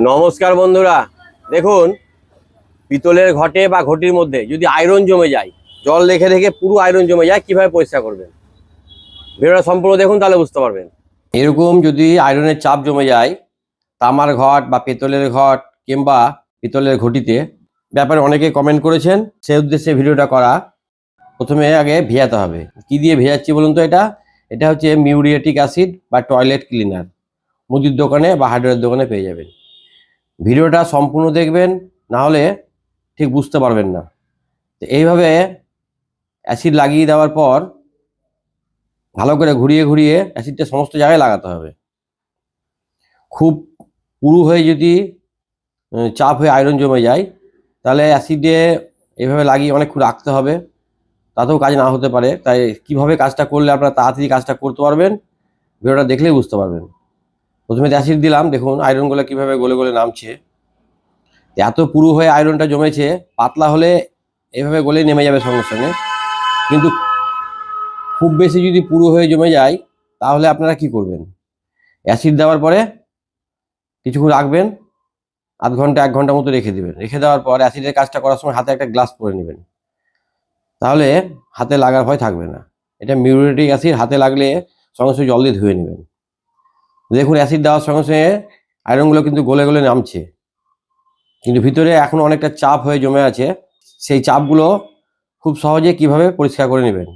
নমস্কার বন্ধুরা। দেখুন, পিতলের ঘটে বা ঘটির মধ্যে যদি আয়রন জমে যায়, জল রেখে রেখে পুরো আয়রন জমে যায়, কীভাবে পরিষ্কার করবেন? ভিডিওটা সম্পূর্ণ দেখুন, তাহলে বুঝতে পারবেন। এরকম যদি আয়রনের চাপ জমে যায়, তামার ঘট বা পেতলের ঘট কিংবা পিতলের ঘটিতে, ব্যাপারে অনেকে কমেন্ট করেছেন, সেই উদ্দেশ্যে ভিডিওটা করা। প্রথমে আগে ভেজাতে হবে। কি দিয়ে ভেজাচ্ছি বলুন তো এটা? এটা হচ্ছে মিউরিয়েটিক অ্যাসিড বা টয়লেট ক্লিনার মুদির দোকানে বা হার্ডওয়্যার দোকানে পেয়ে যাবেন। ভিডিওটা সম্পূর্ণ দেখবেন, না হলে ঠিক বুঝতে পারবেন না। তো এইভাবে অ্যাসিড লাগিয়ে দেওয়ার পর ভালো করে ঘুরিয়ে ঘুরিয়ে অ্যাসিডটা সমস্ত জায়গায় লাগাতে হবে। খুব পুরু হয়ে যদি চাপ হয়ে আয়রন জমে যায়, তাহলে অ্যাসিডে এভাবে লাগিয়ে অনেকক্ষণ রাখতে হবে। তাতেও কাজ না হতে পারে। তাই কীভাবে কাজটা করলে আপনারা তাড়াতাড়ি কাজটা করতে পারবেন, ভিডিওটা দেখলেই বুঝতে পারবেন। প্রথমে অ্যাসিড দিলাম, দেখুন আয়রনগুলো কীভাবে গলে গলে নামছে। এত পুরু হয়ে আয়রনটা জমেছে, পাতলা হলে এভাবে গলে নেমে যাবে সঙ্গে সঙ্গে। কিন্তু খুব বেশি যদি পুরু হয়ে জমে যায়, তাহলে আপনারা কি করবেন? অ্যাসিড দেওয়ার পরে কিছুক্ষণ রাখবেন, আধ ঘণ্টা, এক ঘণ্টা মতো রেখে দেবেন। রেখে দেওয়ার পর অ্যাসিডের কাজটা করার সময় হাতে একটা গ্লাস পরে নেবেন। তাহলে হাতে লাগার ভয় থাকবে না। এটা মিউরিটিক অ্যাসিড হাতে লাগলে সঙ্গে সঙ্গে জল দিয়ে ধুয়ে নেবেন। দেখুন অ্যাসিড দেওয়ার সঙ্গে সঙ্গে আয়রনগুলো কিন্তু গলে গলে নামছে। কিন্তু ভিতরে এখন অনেকটা চাপ হয়ে জমে আছে। সেই চাপগুলো খুব সহজে কীভাবে পরিষ্কার করে নেবেন?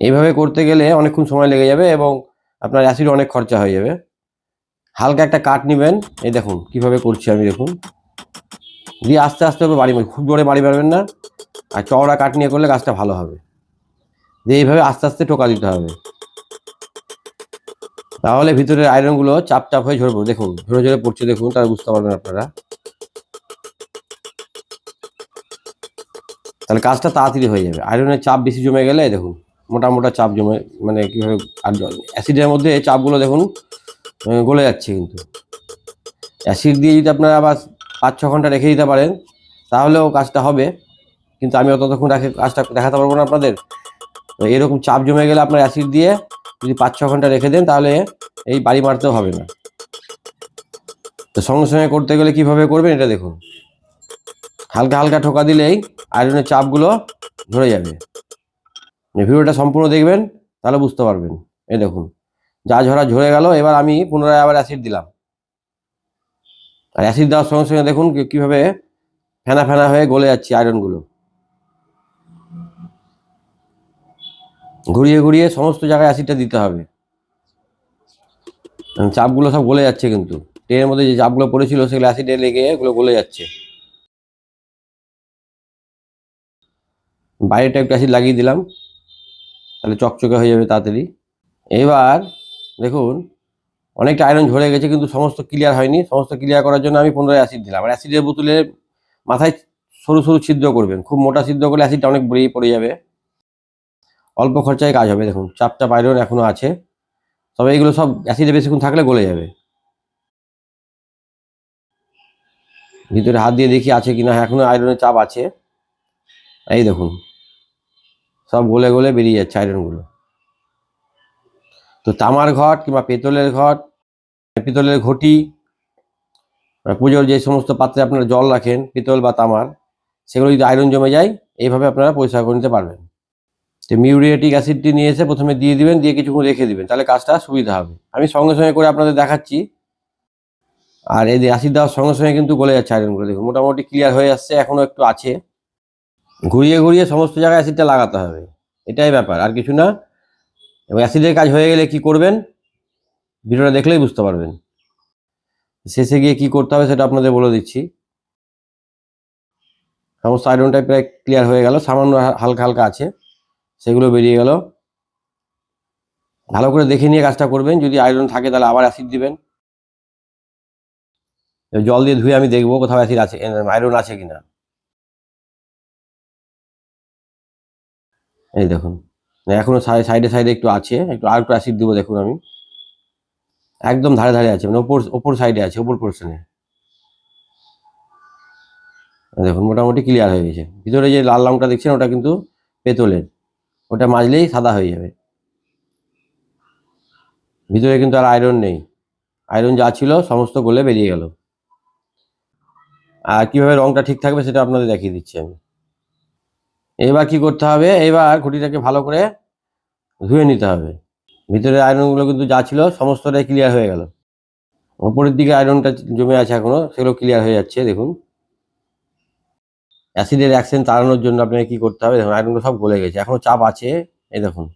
এইভাবে করতে গেলে অনেকক্ষণ সময় লেগে যাবে এবং আপনার অ্যাসিড অনেক খরচা হয়ে যাবে। হালকা একটা কাঠ নেবেন। এই দেখুন, কীভাবে করছি আমি দেখুন। দিয়ে আস্তে আস্তে করে বাড়ি। খুব জোরে বাড়ি মারবেন না। আর চওড়া কাঠ নিয়ে করলে গাছটা ভালো হবে। দিয়ে এইভাবে আস্তে আস্তে টোকা দিতে হবে। তাহলে ভিতরের আয়রনগুলো চাপ চাপ হয়ে ঝরবে। দেখুন, ঝরে ঝরে পড়ছে, দেখুন, তাহলে বুঝতে পারবেন আপনারা। তাহলে কাজটা তাড়াতাড়ি হয়ে যাবে। আয়রনের চাপ বেশি জমে গেলে, দেখুন, মোটা মোটা চাপ জমে মানে কীভাবে অ্যাসিডের মধ্যে চাপগুলো, দেখুন গলে যাচ্ছে কিন্তু। অ্যাসিড দিয়ে যদি আপনারা আবার পাঁচ ছ ঘণ্টা রেখে দিতে পারেন, তাহলেও কাজটা হবে। কিন্তু আমি অতক্ষণ রাখে, কাজটা দেখাতে পারব না আপনাদের। এরকম চাপ জমে গেলে আপনার অ্যাসিড দিয়ে যদি পাঁচ ছ ঘণ্টা রেখে দেন, তাহলে এই বাড়ি মারতেও হবে না। তো সঙ্গে সঙ্গে করতে গেলে কীভাবে করবেন, এটা দেখুন। হালকা হালকা ঠোকা দিলেই আয়রনের চাপগুলো ধরে যাবে। ভিডিওটা সম্পূর্ণ দেখবেন, তাহলে বুঝতে পারবেন। এই দেখুন, যা ঝরা ঝরে গেল, এবার আমি পুনরায় আবার অ্যাসিড দিলাম। আর অ্যাসিড দেওয়ার সঙ্গে সঙ্গে দেখুন কীভাবে ফেনা ফেনা হয়ে গলে যাচ্ছে আয়রনগুলো। ঘুরিয়ে ঘুরিয়ে সমস্ত জায়গায় অ্যাসিডটা দিতে হবে। চাপগুলো সব গলে যাচ্ছে কিন্তু। ট্রেনের মধ্যে যে চাপগুলো পড়েছিল সেগুলো অ্যাসিডে লেগে এগুলো গলে যাচ্ছে। বাইরেটা একটু অ্যাসিড লাগিয়ে দিলাম। তাহলে চকচকে হয়ে যাবে তাড়াতাড়ি। এবার দেখুন, অনেকটা আয়রন ঝরে গেছে কিন্তু সমস্ত ক্লিয়ার হয়নি। সমস্ত ক্লিয়ার করার জন্য আমি পুনরায় অ্যাসিড দিলাম। আর অ্যাসিডের বোতলে মাথায় সরু সরু ছিদ্র করবেন। খুব মোটা ছিদ্র করলে অ্যাসিডটা অনেক বেরিয়ে পড়ে যাবে। অল্প খরচায় কাজ হবে দেখুন চাপ চাপ আয়রন এখনও আছে। তবে এগুলো সব অ্যাসিডে বেশিক্ষণ থাকলে গলে যাবে। ভিতরে হাত দিয়ে দেখি আছে কিনা হ্যাঁ, এখনও আয়রনের চাপ আছে। এই দেখুন সব গলে গলে বেরিয়ে যাচ্ছে আয়রনগুলো তো তামার ঘট কিংবা পেতলের ঘট পিতলের ঘটি পুজোর যে সমস্ত পাত্রে আপনারা জল রাখেন পিতল বা তামার সেগুলো যদি আয়রন জমে যায় এইভাবে আপনারা পরিষ্কার করে নিতে পারবেন। তো মিউরিয়েটিক অ্যাসিডটি নিয়ে এসে প্রথমে দিয়ে দিবেন, দিয়ে কিছুক্ষণ রেখে দিবেন, তাহলে কাজটা সুবিধা হবে। আমি সঙ্গে সঙ্গে করে আপনাদের দেখাচ্ছি। আর এই যে অ্যাসিড দেওয়ার সঙ্গে সঙ্গে কিন্তু গলে যাচ্ছে আয়রনগুলো। দেখুন, মোটামুটি ক্লিয়ার হয়ে আসছে এখনও একটু আছে। ঘুরিয়ে ঘুরিয়ে সমস্ত জায়গায় অ্যাসিডটা লাগাতে হবে। এটাই ব্যাপার, আর কিছু না। এবং অ্যাসিডের কাজ হয়ে গেলে কি করবেন? ভিডিওটা দেখলেই বুঝতে পারবেন। শেষে গিয়ে কি করতে হবে সেটা আপনাদের বলে দিচ্ছি। সমস্ত আয়রনটা প্রায় ক্লিয়ার হয়ে গেল, সামান্য হালকা হালকা আছে। সেগুলো বেরিয়ে গেল। ভালো করে দেখে নিয়ে কাজটা করবেন। যদি আয়রন থাকে তাহলে আবার অ্যাসিড দিবেন। জল দিয়ে ধুয়ে আমি দেখব কোথাও অ্যাসিড আছে আয়রন আছে কিনা। এই দেখুন, এখনও সাইডে সাইডে একটু আছে। একটু আর একটু অ্যাসিড দেবো দেখুন আমি। একদম ধারে ধারে আছে মানে ওপর ওপর সাইডে আছে, ওপর পোর্শনে দেখুন, মোটামুটি ক্লিয়ার হয়ে গেছে। ভিতরে যে লাল রংটা দেখছেন, ওটা কিন্তু পেতলের। ওটা মাজলেই সাদা হয়ে যাবে। ভিতরে কিন্তু আর আয়রন নেই। আয়রন যা ছিল সমস্ত গলে বেরিয়ে গেল। আর কীভাবে রংটা ঠিক থাকবে সেটা আপনাদের দেখিয়ে দিচ্ছি আমি। এবার কি করতে হবে? এবার ঘটিটাকে ভালো করে ধুয়ে নিতে হবে। ভিতরে আয়রনগুলো কিন্তু যা ছিল সমস্তটাই ক্লিয়ার হয়ে গেল। ওপরের দিকে আয়রনটা জমে আছে এখনও, সেগুলো ক্লিয়ার হয়ে যাচ্ছে, দেখুন। অ্যাসিডের অ্যাকশন তাড়ানোর জন্য আপনাকে কি করতে হবে? দেখুন আয়রনগুলো সব গলে গেছে। এখনও চাপ আছে। এই দেখুন।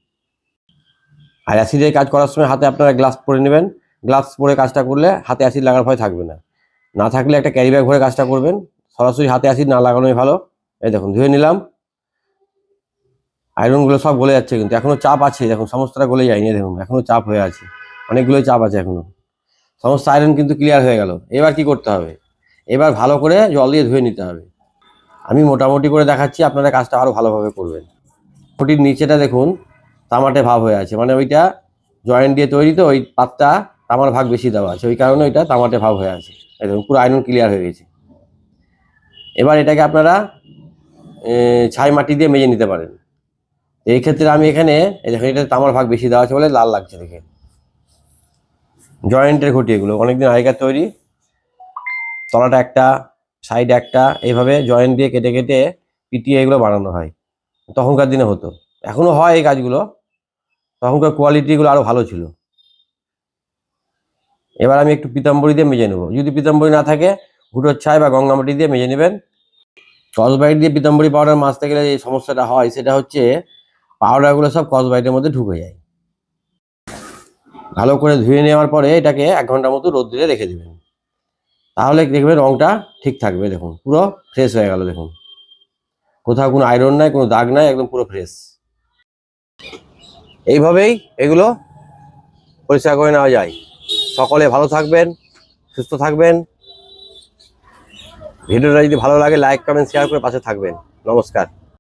আর অ্যাসিডের কাজ করার সময় হাতে আপনারা গ্লাভস পরে নেবেন। গ্লাভস পরে কাজটা করলে হাতে অ্যাসিড লাগার ভয় থাকবে না। না থাকলে একটা ক্যারি ব্যাগ ভরে কাজটা করবেন। সরাসরি হাতে অ্যাসিড না লাগানোই ভালো। এই দেখুন, ধুয়ে নিলাম। আয়রনগুলো সব গলে যাচ্ছে কিন্তু। এখনও চাপ আছে। দেখুন, সমস্তটা গলে যায়নি। দেখুন, এখনও চাপ হয়ে আছে। অনেকগুলোই চাপ আছে এখনও। সমস্ত আয়রন কিন্তু ক্লিয়ার হয়ে গেল। এবার কি করতে হবে? এবার ভালো করে জল দিয়ে ধুয়ে নিতে হবে। আমি মোটামুটি করে দেখাচ্ছি, আপনারা কাজটা আরও ভালোভাবে করবেন। খুঁটির নিচেটা দেখুন, তামাটে ভাব হয়ে আছে। মানে ওইটা জয়েন্ট দিয়ে তৈরি তো, ওই পাতটা তামার ভাগ বেশি দেওয়া আছে। ওই কারণে ওইটা তামাটে ভাব হয়ে আছে। দেখুন, পুরো আয়রন ক্লিয়ার হয়ে গেছে। এবার এটাকে আপনারা ছাই মাটি দিয়ে মেজে নিতে পারেন। এই ক্ষেত্রে আমি এখানে দেখুন এটা তামার ভাগ বেশি দেওয়া আছে বলে লাল লাগছে দেখে। জয়েন্টের ঘটি এগুলো, অনেকদিন আগেকার তৈরি। তলাটা একটা সাইড একটা এইভাবে জয়েন্ট দিয়ে কেটে কেটে পিটিয়ে এগুলো বানানো হয়। তখনকার দিনে হতো। এখনও হয় এই কাজগুলো। তখনকার কোয়ালিটিগুলো আরও ভালো ছিল। এবার আমি একটু পিতাম্বরি দিয়ে মেজে নেব। যদি পিতাম্বরি না থাকে, ঘুটোর ছাই বা গঙ্গামাটি দিয়ে মেজে নেবেন। কসবাইট দিয়ে পিতাম্বরি পাউডার মাজতে গেলে যে সমস্যাটা হয়, সেটা হচ্ছে পাউডারগুলো সব কসবাইটের মধ্যে ঢুকে যায়। ভালো করে ধুয়ে নেওয়ার পরে এটাকে এক ঘণ্টার মতো রোদ্দুরে রেখে দেবেন। তাহলে দেখবেন রঙটা ঠিক থাকবে, দেখুন। পুরো ফ্রেশ হয়ে গেল, দেখুন। কোথাও কোনো আয়রন নাই, কোনো দাগ নাই, একদম পুরো ফ্রেশ এইভাবেই এগুলো পরিষ্কার করে নেওয়া যায়। সকলে ভালো থাকবেন, সুস্থ থাকবেন। ভিডিওটা যদি ভালো লাগে লাইক কমেন্ট শেয়ার করে পাশে থাকবেন। নমস্কার।